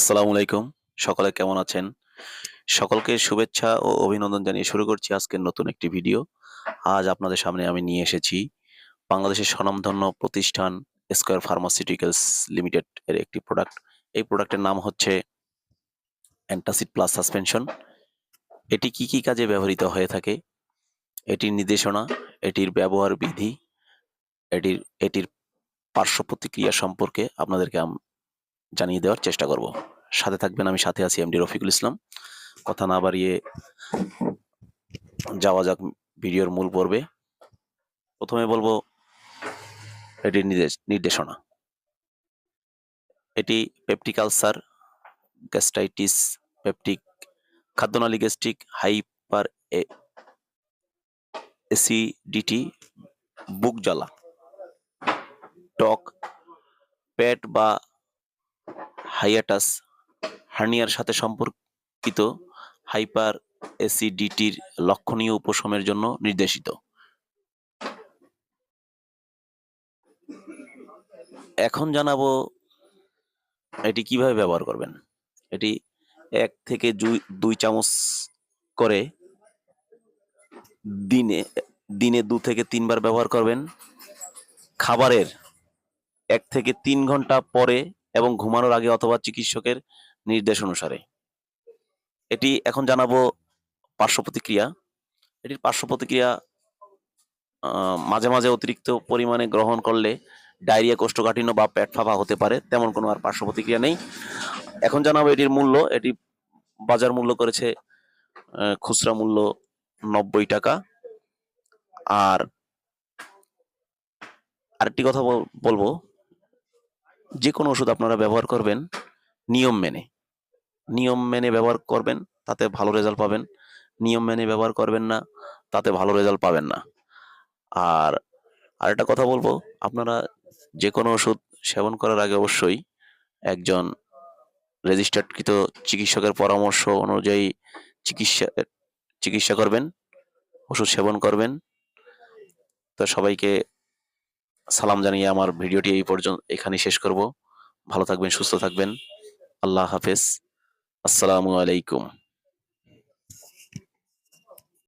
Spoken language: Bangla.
আসসালামু আলাইকুম। সকলে কেমন আছেন? সকলকে শুভেচ্ছা ও অভিনন্দন জানিয়ে শুরু করছি আজকের নতুন একটি ভিডিও। আজ আপনাদের সামনে আমি নিয়ে এসেছি বাংলাদেশের স্বনামধন্য প্রতিষ্ঠান স্কোয়ার ফার্মাসিউটিক্যালস লিমিটেড এর একটি প্রোডাক্ট এই প্রোডাক্টের নাম হচ্ছে অ্যান্টাসিড প্লাস সাসপেনশন এটি কি কি কাজে ব্যবহৃত হয়ে থাকে? এটির নির্দেশনা, এটির ব্যবহার বিধি, এটির এটির পার্শ্ব প্রতিক্রিয়া সম্পর্কে আপনাদেরকে জানিয়ে দেওয়ার চেষ্টা করব। সাথে থাকবেন আমি, সাথে আছি এমডি রফিকুল ইসলাম। কথা না বাড়িয়ে যাওয়া যাক ভিডিওর মূল পর্বে। প্রথমে বলব এটির নির্দেশ নির্দেশনা। এটি পেপটিক আলসার গ্যাস্ট্রাইটিস পেপটিক খাদ্যনালী গ্যাস্ট্রিক, হাইপার এসিডিটি, বুক জ্বালা, টক, পেট বা হাইয়াটাস হার্নিয়ার সাথে সম্পর্কিত হাইপার অ্যাসিডিটির লক্ষণীয় উপশমের জন্য নির্দেশিত। এখন জানাব এটি কীভাবে ব্যবহার করবেন। এটি এক থেকে দুই চামচ করে দিনে দিনে দু থেকে তিনবার ব্যবহার করবেন। খাবারের এক থেকে তিন ঘণ্টা পরে এবং ঘুমানোর আগে অথবা চিকিৎসকের নির্দেশ অনুসারে। এটি এখন জানাব পার্শ্ব প্রতিক্রিয়া। এটির পার্শ্ব প্রতিক্রিয়া মাঝে মাঝে অতিরিক্ত পরিমাণে গ্রহণ করলে ডায়রিয়া, কোষ্ঠকাঠিন্য বা পেট ফাঁপা হতে পারে, তেমন কোনো আর পার্শ্ব প্রতিক্রিয়া নেই। এখন জানাব এটির মূল্য। এটি বাজার মূল্য করেছে খুচরা মূল্য নব্বই টাকা। আর আরেকটি কথা বলব যে কোনো ওষুধ আপনারা ব্যবহার করবেন, নিয়ম মেনে। নিয়ম মেনে ব্যবহার করবেন, তাতে ভালো রেজাল্ট পাবেন। নিয়ম মেনে ব্যবহার করবেন না, তাতে ভালো রেজাল্ট পাবেন না। আর আরেকটা কথা বলব, আপনারা যে কোনো ওষুধ সেবন করার আগে অবশ্যই একজন রেজিস্টার্ডকৃত চিকিৎসকের পরামর্শ অনুযায়ী চিকিৎসা চিকিৎসা করবেন, ওষুধ সেবন করবেন। তো সবাইকে সালাম জানিয়ে আমার ভিডিওটি এই পর্যন্ত এখানে শেষ করব। ভালো থাকবেন, সুস্থ থাকবেন। আল্লাহ হাফেজ। আসসালামু আলাইকুম।